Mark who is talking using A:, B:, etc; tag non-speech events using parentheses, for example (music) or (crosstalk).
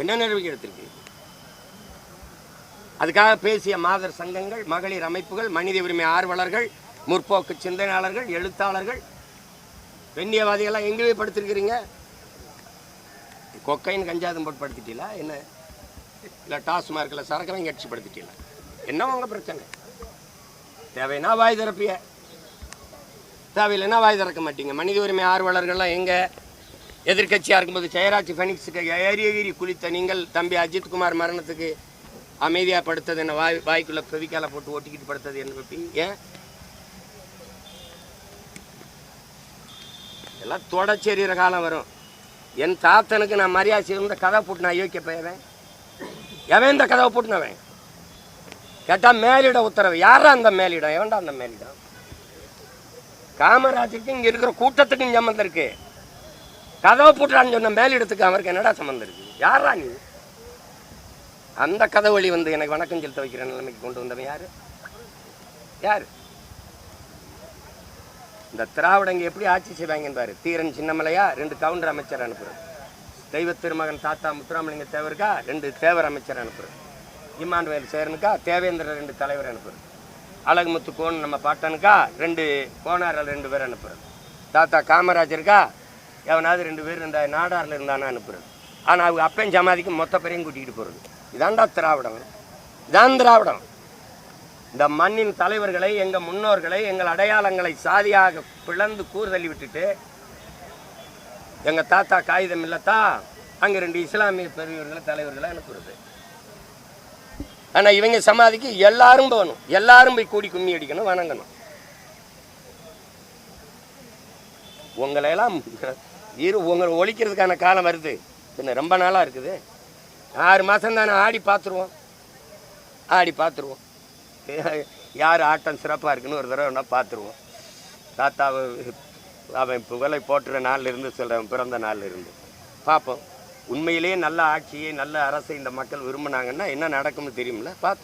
A: என்ன நடவடிக்கை எடுத்திருக்கு அதுக்காக பேசிய மாதர் சங்கங்கள் மகளிர் அமைப்புகள் மனித உரிமை ஆர்வலர்கள் முற்போக்கு சிந்தனையாளர்கள் எழுத்தாளர்கள் பெண்ணியவாதிகள்லாம் எங்கே படுத்திருக்கிறீங்க? கொக்கைன் கஞ்சாதம் போட்டு படுத்திட்டீங்களா? என்ன? இல்லை டாஸ்மார்க்கில் சரக்கெல்லாம் கட்சி படுத்திட்டீங்களா? என்ன உங்கள் பிரச்சனை? தேவைன்னா வாய் திறப்பிய. தேவையில்லைன்னா வாய் திறக்க மாட்டீங்க. மனித உரிமை ஆர்வலர்கள்லாம் எங்கே? எதிர்க்கட்சியாக இருக்கும்போது ஜெயராஜ் ஃபெனிக்ஸுக்கு ஏறி ஏறி குளித்த நீங்கள் தம்பி அஜித்குமார் மரணத்துக்கு அமைதியாக படுத்தது என்ன? வாய் வாய்க்குள்ளே பெவிக்கால போட்டு ஓட்டிக்கிட்டு படுத்தது என்ன பற்றி ஏன் எல்லாம் தொடச்செறிகிற காலம் வரும். என் தாத்தனுக்கு நான் மரியாதை செய்த கதை போட்டு நான் யோசிக்க போயவன் எவன் இந்த கதவை போட்டுனவன் கேட்டால் மேலிட உத்தரவு. யாரா அந்த மேலிடம்? எவன்டா அந்த மேலிடம்? காமராஜருக்கு இங்கே இருக்கிற கூட்டத்துக்கும் சம்மந்தம் கதவை போட்டுறான்னு சொன்ன மேலிடத்துக்கு அவருக்கு என்னடா சம்மந்தம் இருக்கு? யாரா நீ? அந்த கதை வழி வந்து எனக்கு வணக்கம் செலுத்த வைக்கிற நிலைமைக்கு கொண்டு வந்தவன் யாரு? யாரு? இந்த திராவிடங்க எப்படி ஆட்சி செய்வாங்கன்னு பாரு. தீரன் சின்னமலையா ரெண்டு கவுண்டர் அமைச்சர் அனுப்புறேன் தெய்வ திருமகன் தாத்தா முத்துராமலிங்க தேவருக்கா ரெண்டு தேவர் அமைச்சர் அனுப்புறேன் இம்மானுவேல் சேரனுக்கா தேவேந்திர ரெண்டு தலைவர் அனுப்புறேன் அழகுமுத்து கோன் நம்ம பாட்டனுக்கா ரெண்டு கோனாரில் ரெண்டு பேர் அனுப்புறேன் தாத்தா காமராஜருக்கா எவனாவது ரெண்டு பேர் இருந்தா நாடாரில் இருந்தானா அனுப்புறது. ஆனால் அவங்க அப்பன் ஜமாதிக்கு மொத்த பேரையும் கூட்டிகிட்டு போகிறது இதான்டா திராவிடம். இதான் திராவிடம். இந்த மண்ணின் தலைவர்களை எங்கள் முன்னோர்களை எங்கள் அடையாளங்களை சாதியாக பிளந்து கூறுதள்ளி விட்டுட்டு எங்கள் தாத்தா காகிதம் இல்லத்தா அங்கே ரெண்டு இஸ்லாமிய பெரியவர்களை தலைவர்களை அனுப்புறது. ஆனால் இவங்க சமாதிக்கு எல்லாரும் போகணும். எல்லாரும் போய் கூடி கும்மி அடிக்கணும் வணங்கணும். உங்களையெல்லாம் இரு உங்களை ஒழிக்கிறதுக்கான காலம் வருது. பின்ன ரொம்ப நாளாக இருக்குது. ஆறு மாதம் தானே ஆடி பார்த்துருவோம் ஆடி பார்த்துருவோம் (laughs) யார் ஆட்டம் சிறப்பாக இருக்குன்னு ஒரு தடவை நான் பார்த்துருவோம் தாத்தாவை அவன் புகழை போட்டுற நாள்ல இருந்து சொல்கிறவன் பிறந்த நாள்ல இருந்து. பார்ப்போம் உண்மையிலேயே நல்ல ஆட்சியை நல்ல அரசை இந்த மக்கள் விரும்பினாங்கன்னா என்ன நடக்கும்னு தெரியுமில்ல பார்த்துருவோம்